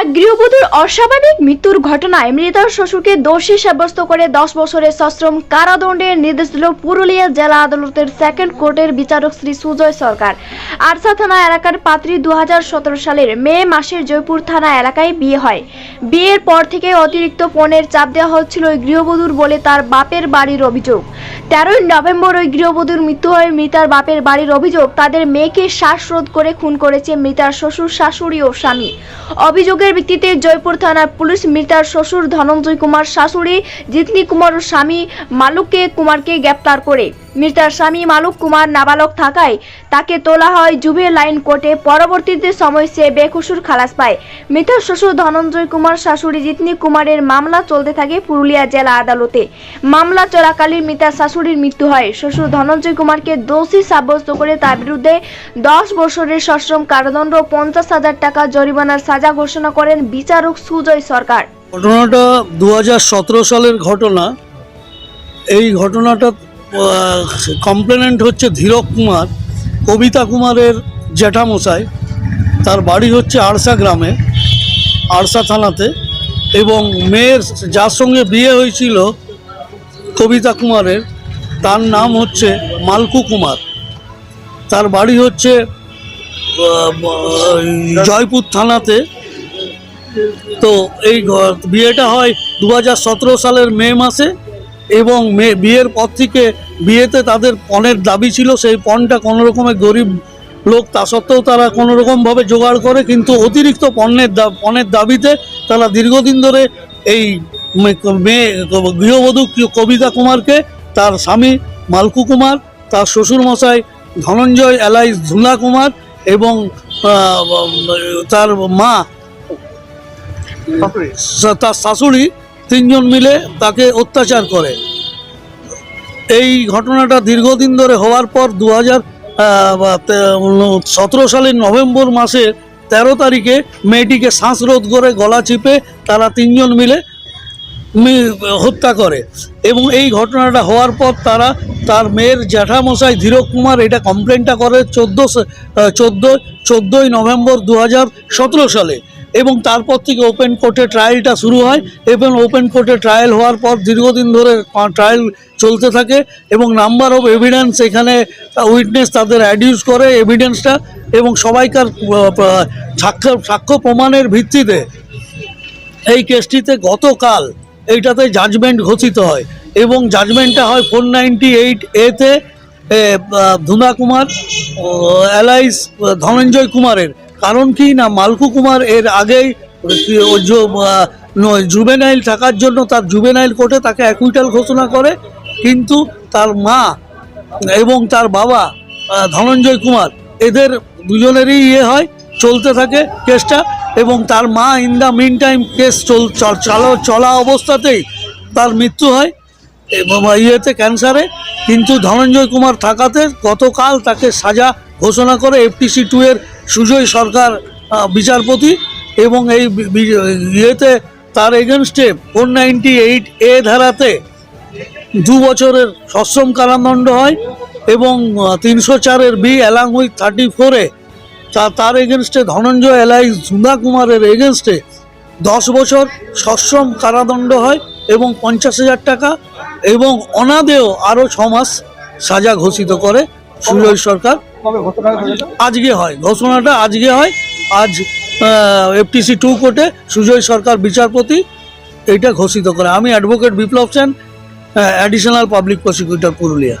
এক গৃহবধূর অস্বাভাবিক মৃত্যুর ঘটনায় মৃত শ্বশুরকে দোষী সাব্যস্ত করে দশ বছরের সশ্রম কারাদণ্ডের নির্দেশ দিল পুরুলিয়া জেলা আদালতের সেকেন্ড কোর্টের বিচারক শ্রী সুজয় সরকার। আরসা থানা এলাকার পাত্রী দু সালের মে মাসের জয়পুর থানা এলাকায় বিয়ে হয়। বিয়ের পর থেকে অতিরিক্ত পণের চাপ দেওয়া হচ্ছিল ওই গৃহবধূর বলে তার বাপের বাড়ির অভিযোগ। তেরোই নভেম্বর ওই গৃহবধূর মৃত্যু হয় মৃতার বাপের বাড়ির অভিযোগ, তাদের মেয়েকে শ্বাসরোধ করে খুন করেছে মৃতার শ্বশুর, শাশুড়ি ও স্বামী। অভিযোগের ভিত্তিতে জয়পুর থানার পুলিশ মৃতার শ্বশুর ধনঞ্জয় কুমার শাশুড়ি জিতনি কুমার ও স্বামী মালুকে কুমারকে গ্রেপ্তার করে। মৃতার স্বামী মালুক কুমার নাবালক থাকায় তাকে তোলা হয় জুভে লাইন কোর্টে। পরবর্তীতে সময় সে বেকসুর খালাস পায়। মৃতার শ্বশুর ধনঞ্জয় কুমার, শাশুড়ি জিতনি কুমারের মামলা চলতে থাকে পুরুলিয়া জেলা আদালতে। মামলা চলাকালীন মৃতার শাশুড়ির মৃত্যু হয়। শ্বশুর ধনঞ্জয় কুমারকে দোষী সাব্যস্ত করে তার বিরুদ্ধে দশ বছরের সশ্রম কারাদণ্ড, পঞ্চাশ হাজার টাকা জরিমানার সাজা ঘোষণা করেন বিচারক সুজয় সরকার। ঘটনাটা দু হাজার সতেরো সালের ঘটনা। এই ঘটনাটা কমপ্লেনেন্ট হচ্ছে ধীরক কুমার, কবিতা কুমারের জ্যাঠামশাই। তার বাড়ি হচ্ছে আরসা গ্রামে, আরসা থানাতে। এবং মেয়ের যার সঙ্গে বিয়ে হয়েছিল কবিতা কুমারের, তার নাম হচ্ছে মালকু কুমার। তার বাড়ি হচ্ছে জয়পুর থানাতে। তো এই বিয়েটা হয় দু হাজার সতেরো সালের মে মাসে। এবং মে বিয়ের পর থেকে বিয়েতে তাদের পণের দাবি ছিল সেই পণটা কোনো রকমের গরিব লোক তা সত্ত্বেও তারা কোনো রকমভাবে জোগাড় করে কিন্তু অতিরিক্ত পণ্যের দা পণের দাবিতে তারা দীর্ঘদিন ধরে এই মেয়ে গৃহবধূ কবিতা কুমারকে তার স্বামী মালকু কুমার তার শ্বশুরমশাই ধনঞ্জয় এলাই ধুলা কুমার এবং তার মা তার শাশুড়ি তিনজন মিলে তাকে অত্যাচার করে। এই ঘটনাটা দীর্ঘদিন ধরে হওয়ার পর দু হাজার সতেরো সালের নভেম্বর মাসের তেরো তারিখে মেয়েটিকে শ্বাসরোধ করে গলা চিপে তারা তিনজন মিলে হত্যা করে এবং এই ঘটনাটা হওয়ার পর তারা তার মেয়ের জ্যাঠামশাই ধীরক কুমার এটা কমপ্লেনটা করে চোদ্দ চোদ্দ, চোদ্দোই নভেম্বর দু হাজার সতেরো সালে। এবং তারপর থেকে ওপেন কোর্টে ট্রায়ালটা শুরু হয় এবং ওপেন কোর্টে ট্রায়াল হওয়ার পর দীর্ঘদিন ধরে ট্রায়াল চলতে থাকে এবং নাম্বার অফ এভিডেন্স এখানে উইটনেস তাদের অ্যাডিউস করে এভিডেন্সটা এবং সবাইকার সাক্ষ্য সাক্ষ্য প্রমাণের ভিত্তিতে এই কেসটিতে গতকাল এইটাতে জাজমেন্ট ঘোষিত হয় এবং জাজমেন্টটা হয় ফোর নাইনটি এইট এতে ধুনা কুমার এলাইস ধনঞ্জয় কুমারের। কারণ কি না, মালকু কুমার এর আগেই জুবেনাইল থাকার জন্য তার জুবেনাইল কোর্টে তাকে অ্যাকুইটাল ঘোষণা করে, কিন্তু তার মা এবং তার বাবা ধনঞ্জয় কুমার, এদের দুজনেরই ইয়ে হয়, চলতে থাকে কেসটা, এবং তার মা in the meantime case চল, চল- চালো- অবস্থাতেই তার মৃত্যু হয় ইয়েতে ক্যান্সারে, কিন্তু ধনঞ্জয় কুমার থাকাতে গতকাল তাকে সাজা ঘোষণা করে এফটিসি টু এর সুজয় সরকার বিচারপতি এবং এই ইয়েতে তার এগেনস্টে ফোর নাইনটি এইট এ ধারাতে দু বছরের সশ্রম কারাদণ্ড হয় এবং তিনশো চারের বি অ্যালাং উইথ থার্টি ফোরে তা, তার এগেনস্টে ধনঞ্জয় এলাই সুধা কুমারের এগেনস্টে দশ বছর সশ্রম কারাদণ্ড হয় এবং পঞ্চাশ হাজার টাকা এবং অনাদেও আরও ছ মাস সাজা ঘোষিত করে সুজয় সরকার। আজকে হয় ঘোষণাটা আজকে হয়। আজ এফটিসি টু কোর্টে সুজয় সরকার বিচারপতি এটা ঘোষিত করে। আমি advocate Biplab Sen additional public prosecutor Purulia.